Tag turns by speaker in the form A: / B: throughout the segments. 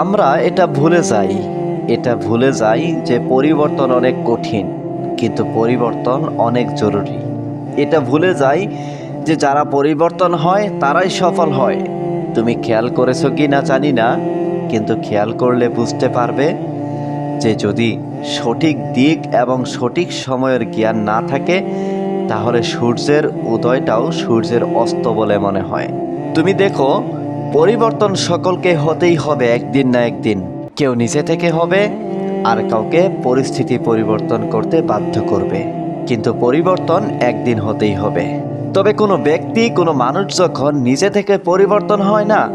A: আমরা এটা ভুলে যাই। এটা ভুলে যাই যে পরিবর্তন অনেক কঠিন, কিন্তু পরিবর্তন অনেক জরুরি। এটা ভুলে যাই যে যারা পরিবর্তন হয়, তারাই সফল হয়। তুমি খেয়াল করেছ কি না জানি না, কিন্তু খেয়াল করলে বুঝতে পারবে যে যদি সঠিক দিক এবং সঠিক সময়ের জ্ঞান না থাকে, তাহলে সূর্যের উদয়টাও সূর্যের অস্ত বলে মনে হয়। তুমি দেখো পরিবর্তন সকলকে হতেই হবে একদিন না একদিন। কেউ নিজে থেকে হবে, আর কাউকে পরিস্থিতি পরিবর্তন করতে বাধ্য করবে। কিন্তু পরিবর্তন একদিন হতেই হবে। তবে কোনো ব্যক্তি, কোনো মানুষ যখন নিজে থেকে পরিবর্তন হয় না,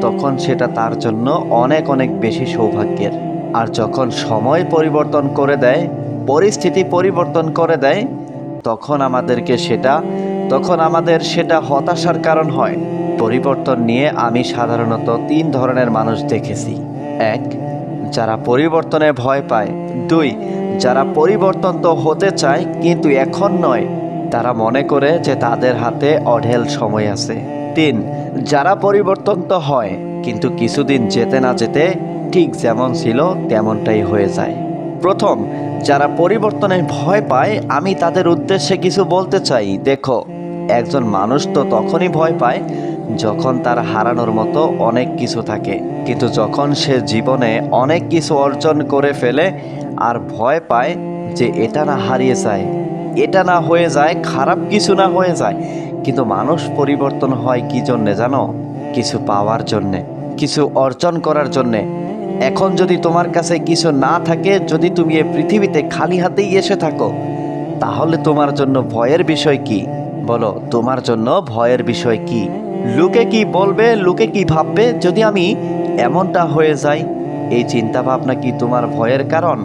A: তখন সেটা তার জন্য অনেক অনেক বেশি সৌভাগ্যের। আর যখন সময় পরিবর্তন করে দেয়, পরিস্থিতি পরিবর্তন করে দেয়, তখন আমাদেরকে সেটা, তখন আমাদের সেটা হতাশার কারণ হয়। পরিবর্তন নিয়ে আমি সাধারণত তিন ধরনের মানুষ দেখেছি। এক, যারা পরিবর্তনে ভয় পায়। দুই, যারা পরিবর্তন তো হতে চায়, কিন্তু এখন নয়। তারা মনে করে যে তাদের হাতে অঢেল সময় আছে। তিন, যারা পরিবর্তন তো হয়, কিন্তু কিছুদিন যেতে না যেতে ঠিক যেমন ছিল, তেমনটাই হয়ে যায়। প্রথম, যারা পরিবর্তনে ভয় পায়, আমি তাদের উদ্দেশ্যে কিছু বলতে চাই। দেখো, একজন মানুষ তো তখনই ভয় পায় যখন তার হারানোর মতো অনেক কিছু থাকে। কিন্তু যখন সে জীবনে অনেক কিছু অর্জন করে ফেলে আর ভয় পায় যে এটা না হারিয়ে যায়, এটা না হয়ে যায়, খারাপ কিছু না হয়ে যায়, কিন্তু মানুষ পরিবর্তন হয় কি জন্যে জানো? কিছু পাওয়ার জন্যে, কিছু অর্জন করার জন্যে। এখন যদি তোমার কাছে কিছু না থাকে, যদি তুমি এই পৃথিবীতে খালি হাতেই এসে থাকো, তাহলে তোমার জন্য ভয়ের বিষয় কি? বলো, তোমার জন্য ভয়ের বিষয় কি? লোকে কি বলবে, লোকে কি ভাববে? যদি আমি এমনটা হয়ে যাই, এই চিন্তা ভাবনা কি তোমার ভয়ের কারণ?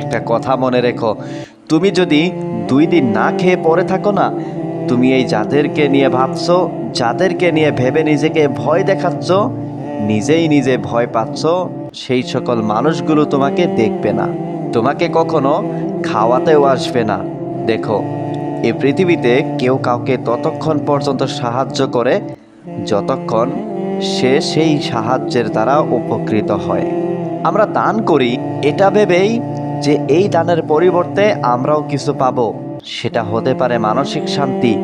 A: একটা কথা মনে রেখো, তুমি যদি দুই দিন না খেয়ে পড়ে থাকো না, তুমি এই যাদেরকে নিয়ে ভাবছ, যাদেরকে নিয়ে ভেবে নিজেকে ভয় দেখাচ্ছ, নিজেই নিজে ভয় পাচ্ছ, সেই সকল মানুষগুলো তোমাকে দেখবে না। তোমাকে কখনো খাওয়াতেও আসবে না। দেখো, এ পৃথিবীতে কেউ কাউকে ততক্ষণ পর্যন্ত সাহায্য করে যতক্ষণ সে সেই সাহায্যের দ্বারা উপকৃত হয়। আমরা দান করি, এটা ভেবেই যে এই দানের পরিবর্তে আমরাও কিছু পাব। সেটা হতে পারে মানসিক শান্তি,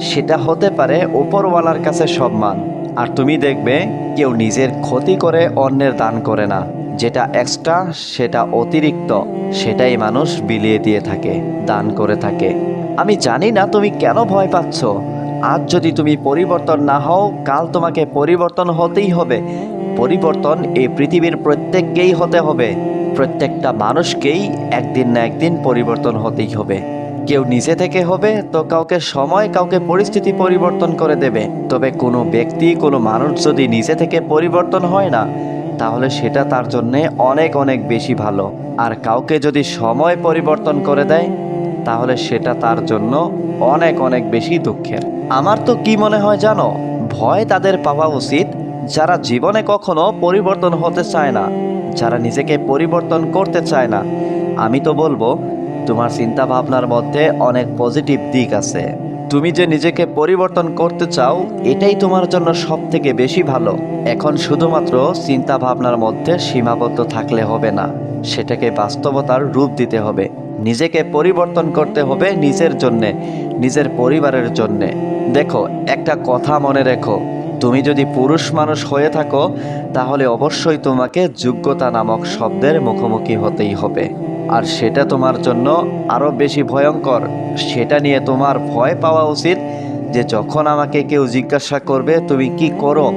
A: সেটা হতে পারে উপরওয়ালার কাছে সম্মান। আর তুমি দেখবে, কেউ নিজের ক্ষতি করে অন্যের দান করে না। যেটা এক্সট্রা সেটা অতিরিক্ত, সেটাই মানুষ বিলিয়ে দিয়ে থাকে, দান করে থাকে। আমি জানি না তুমি কেন ভয় পাচ্ছ। আজ যদি তুমি পরিবর্তন না হও, কাল তোমাকে পরিবর্তন হতেই হবে। পরিবর্তন এই পৃথিবীর প্রত্যেককেই হতে হবে। প্রত্যেকটা মানুষকেই একদিন না একদিন পরিবর্তন হতেই হবে। কেউ নিজে থেকে হবে, তো কাউকে সময়, কাউকে পরিস্থিতি পরিবর্তন করে দেবে। তবে কোনো ব্যক্তি, কোনো মানুষ যদি নিজে থেকে পরিবর্তন হয় না, তাহলে সেটা তার জন্যে অনেক অনেক বেশি ভালো। আর কাউকে যদি সময় পরিবর্তন করে দেয় তাহলে সেটা তার জন্য অনেক অনেক বেশি দুঃখের। আমার তো কি মনে হয় জানো? ভয় তাদের পাওয়া উচিত যারা জীবনে কখনো পরিবর্তন হতে চায় না, যারা নিজেকে পরিবর্তন করতে চায় না। আমি তো বলব, তোমার চিন্তা ভাবনার মধ্যে অনেক পজিটিভ দিক আছে। তুমি যে নিজেকে পরিবর্তন করতে চাও, এটাই তোমার জন্য সব থেকে বেশি ভালো। এখন শুধুমাত্র চিন্তা ভাবনার মধ্যে সীমাবদ্ধ থাকলে হবে না, সেটাকে বাস্তবতার রূপ দিতে হবে। নিজেকে পরিবর্তন করতে হবে নিজের জন্যে, নিজের পরিবারের জন্যে। দেখো, একটা কথা মনে রেখো, তুমি যদি পুরুষ মানুষ হয়ে থাকো, তাহলে অবশ্যই তোমাকে যোগ্যতা নামক শব্দের মুখোমুখি হতেই হবে। আর সেটা তোমার জন্য আরও বেশি ভয়ঙ্কর, সেটা নিয়ে তোমার ভয় পাওয়া উচিত যে যখন আমাকে কেউ জিজ্ঞাসা করবে, তুমি কি করো?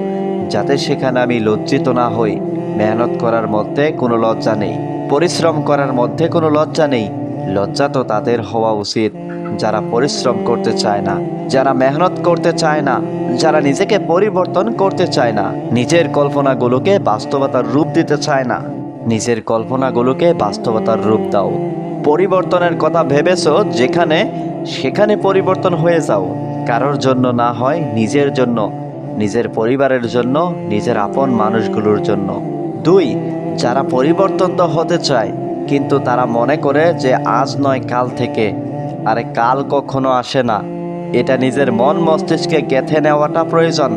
A: যাতে সেখানে আমি লজ্জিত না হই। মেহনত করার মধ্যে কোনো লজ্জা নেই, পরিশ্রম করার মধ্যে কোনো লজ্জা নেই। লজ্জা তো তাদের হওয়া উচিত। যারা পরিশ্রম করতে চায় না, যারা মেহনত করতে চায় না, যারা নিজেকে পরিবর্তন করতে চায় না, নিজের কল্পনাগুলোকে বাস্তবতার রূপ দিতে চায় না। নিজের কল্পনাগুলোকে বাস্তবতার রূপ দাও। পরিবর্তনের কথা ভেবেছ যেখানে, সেখানে পরিবর্তন হয়ে যাও। কারোর জন্য না হয় নিজের জন্য, নিজের পরিবারের জন্য, নিজের আপন মানুষগুলোর জন্য। দুই, যারা পরিবর্তন তো হতে চায় কিন্তু তারা মনে করে যে আজ নয়, কাল থেকে। আরে কাল কখনো আসে না। এটা নিজের মন মস্তিষ্কে গেঁথে নেওয়াটা প্রয়োজন।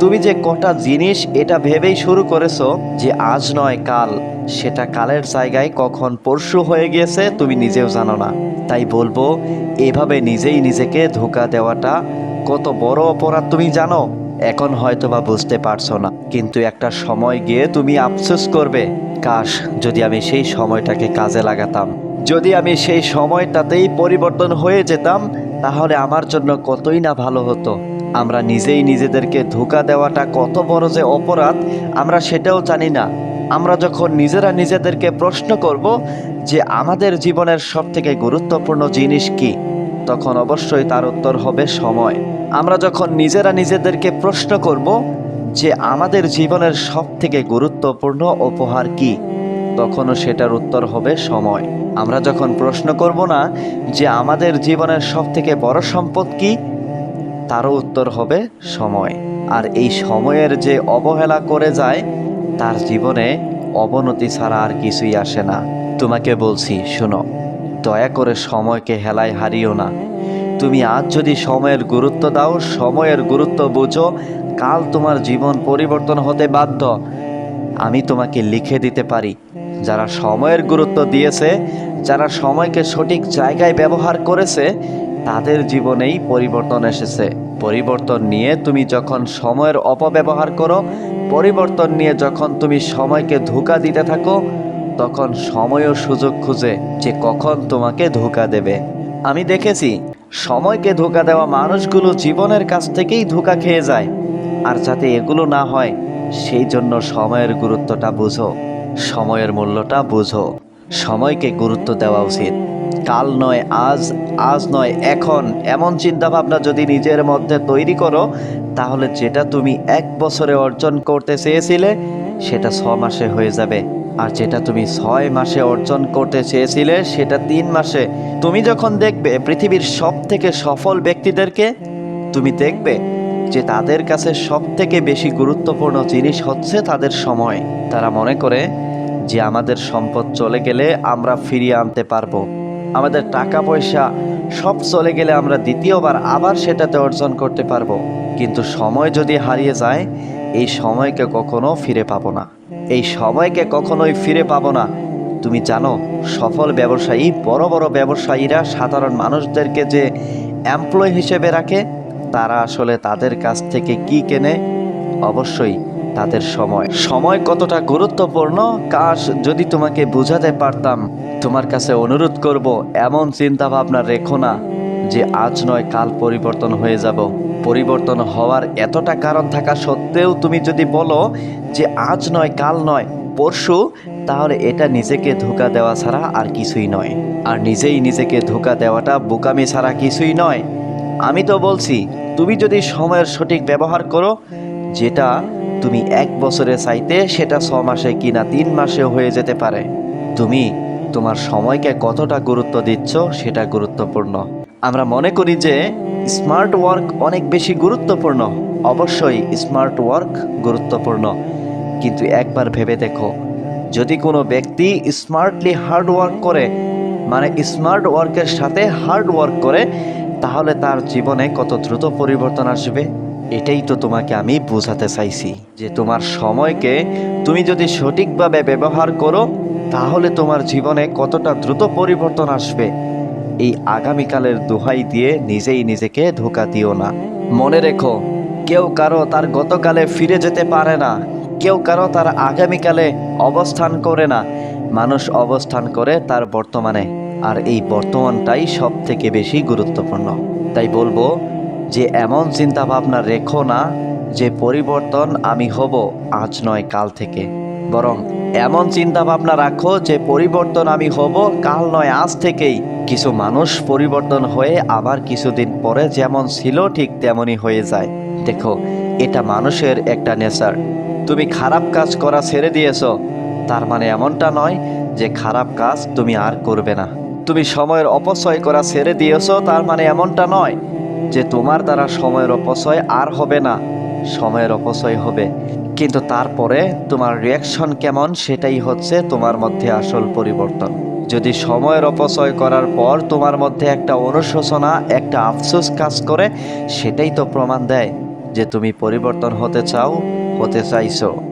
A: তুমি যে কটা জিনিস এটা ভেবেই শুরু করেছ যে আজ নয়, কাল, সেটা কালের জায়গায় কখন পরশু হয়ে গিয়েছে তুমি নিজেও জানো না। তাই বলব, এভাবে নিজেই নিজেকে ধোকা দেওয়াটা কত বড় অপরাধ তুমি জানো? এখন হয়তো বা বুঝতে পারছ না। কিন্তু একটা সময় গিয়ে তুমি আফসোস করবে। কাশ যদি আমি সেই সময়টাকে কাজে লাগাতাম। যদি আমি সেই সময়টাতেই পরিবর্তন হয়ে যেতাম, তাহলে আমার জন্য কতই না ভালো হতো। আমরা নিজেই নিজেদেরকে ধোকা দেওয়াটা কত বড় যে অপরাধ, আমরা সেটাও জানি না। আমরা যখন নিজেরা নিজেদেরকে প্রশ্ন করব যে আমাদের জীবনের সব থেকে গুরুত্বপূর্ণ জিনিস কি, তখন অবশ্যই তার উত্তর হবে সময়। আমরা যখন নিজেরা নিজেদেরকে প্রশ্ন করব যে আমাদের জীবনের সব থেকে গুরুত্বপূর্ণ উপহার কি? তখনও সেটার উত্তর হবে সময়। আমরা যখন প্রশ্ন করব না যে আমাদের জীবনের সব থেকে বড় সম্পদ কি, তারও উত্তর হবে সময়। আর এই সময়ের যে অবহেলা করে যায়, তার জীবনে অবনতি ছাড়া আর কিছুই আসে না। তোমাকে বলছি, শোনো, দয়া করে সময়কে হেলায় হারিও না। তুমি আজ যদি সময়ের গুরুত্ব দাও, সময়ের গুরুত্ব বুঝো কাল তোমার জীবন পরিবর্তন হতে বাধ্য। আমি তোমাকে লিখে দিতে পারি। যারা সময়ের গুরুত্ব দিয়েছে, যারা সময়কে সঠিক জায়গায় ব্যবহার করেছে, তাদের জীবনেই পরিবর্তন এসেছে। পরিবর্তন নিয়ে তুমি যখন সময়ের অপব্যবহার করো, পরিবর্তন নিয়ে যখন তুমি সময়কে ধোকা দিতে থাকো, তখন সময়ও সুযোগ খুঁজে যে কখন তোমাকে ধোকা দেবে। আমি দেখেছি, সময়কে ধোকা দেওয়া মানুষগুলো জীবনের কাছ থেকেই ধোকা খেয়ে যায়। আর যাতে এগুলো না হয়, সেই জন্য সময়ের গুরুত্বটা বুঝো, সময়ের মূল্যটা বুঝো। সময়কে গুরুত্ব দেওয়া উচিত। কাল নয়, আজ আজ নয়, এখন। এমন চিন্তাভাবনা যদি নিজের মধ্যে তৈরি করো, তাহলে যেটা তুমি এক বছরে অর্জন করতে চেয়েছিলে, সেটা ছ মাসে হয়ে যাবে। আর যেটা তুমি ছয় মাসে অর্জন করতে চেয়েছিলে, সেটা তিন মাসে। তুমি যখন দেখবে পৃথিবীর সব থেকে সফল ব্যক্তিদেরকে, তুমি দেখবে যে তাদের কাছে সব থেকে বেশি গুরুত্বপূর্ণ জিনিস হচ্ছে তাদের সময়। তারা মনে করে যে আমাদের সম্পদ চলে গেলে আমরা ফিরিয়ে আনতে পারব। আমাদের টাকা পয়সা সব চলে গেলে আমরা দ্বিতীয়বার আবার সেটাতে অর্জন করতে পারব। কিন্তু সময় যদি হারিয়ে যায়, এই সময়কে কখনো ফিরে পাবো না। এই সময়কে কখনোই ফিরে পাবো না। তুমি জানো, সফল ব্যবসায়ী, বড় বড় ব্যবসায়ীরা সাধারণ মানুষদেরকে যে এমপ্লয় হিসেবে রাখে তারা আসলে তাদের কাছ থেকে কি কেনে? অবশ্যই তাদের সময়। সময় কতটা গুরুত্বপূর্ণ? কাশ, যদি তোমাকে বোঝাতে পারতাম, তোমার কাছে অনুরোধ করব, এমন চিন্তা ভাবনা রেখো না যে আজ নয়, কাল পরিবর্তন হয়ে যাব। পরিবর্তন হওয়ার এতটা কারণ থাকা সত্ত্বেও তুমি যদি বলো যে আজ নয়, কাল নয়, পরশু, তাহলে এটা নিজেকে ধোকা দেওয়া ছাড়া আর কিছুই নয়। আর নিজেই নিজেকে ধোকা দেওয়াটা বোকামি ছাড়া কিছুই নয়। আমি তো বলছি, তুমি যদি সময়ের সঠিক ব্যবহার করো, যেটা তুমি এক বছরে চাইতে, সেটা ছ মাসে কিনা তিন মাসে হয়ে যেতে পারে। তুমি তোমার সময়কে কতটা গুরুত্ব দিচ্ছ, সেটা গুরুত্বপূর্ণ। আমরা মনে করি যে, স্মার্ট ওয়ার্ক অনেক বেশি গুরুত্বপূর্ণ। অবশ্যই স্মার্ট ওয়ার্ক গুরুত্বপূর্ণ। কিন্তু একবার ভেবে দেখো, যদি কোনো ব্যক্তি স্মার্টলি হার্ড ওয়ার্ক করে মানে স্মার্ট ওয়ার্কের সাথে হার্ড ওয়ার্ক করে তাহলে তার জীবনে কত দ্রুত পরিবর্তন আসবে? এটাই তো তোমাকে আমি বোঝাতে চাইছি যে তোমার সময়কে তুমি যদি সঠিকভাবে ব্যবহার করো, তাহলে তোমার জীবনে কতটা দ্রুত পরিবর্তন আসবে? এই আগামীকালের দোহাই দিয়ে নিজেই নিজেকে ধোকা দিও না। মনে রেখো, কেউ কারও তার গতকালে ফিরে যেতে পারে না। কেউ কারও তার আগামীকালে অবস্থান করে না। মানুষ অবস্থান করে তার বর্তমানে। আর এই বর্তমানটাই সব থেকে বেশি গুরুত্বপূর্ণ। তাই বলব যে এমন চিন্তা ভাবনা রেখো না যে পরিবর্তন আমি হব আজ নয় কাল থেকে। বরং এমন চিন্তা ভাবনা রাখো যে পরিবর্তন আমি হব কাল নয় আজ থেকেই। কিছু মানুষ পরিবর্তন হয়ে আবার কিছুদিন পরে যেমন ছিল ঠিক তেমনই হয়ে যায়। দেখো, এটা মানুষের একটা নেচার। তুমি খারাপ কাজ করা ছেড়ে দিয়েছ, তার মানে এমনটা নয় যে খারাপ কাজ তুমি আর করবে না। তুমি সময়ের অপচয় করা ছেড়ে দিয়েছ, তার মানে এমনটা নয় যে তোমার দ্বারা সময়ের অপচয় আর হবে না। সময়ের অপচয় হবে। কিন্তু তারপরে তোমার রিয়াকশন কেমন সেটাই হচ্ছে তোমার মধ্যে আসল পরিবর্তন। যদি সময়ের অপচয় করার পর তোমার মধ্যে একটা অনুশোচনা, একটা আফসোস কাজ করে, সেটাই তো প্রমাণ দেয় যে তুমি পরিবর্তন হতে চাও, হতে চাইছো।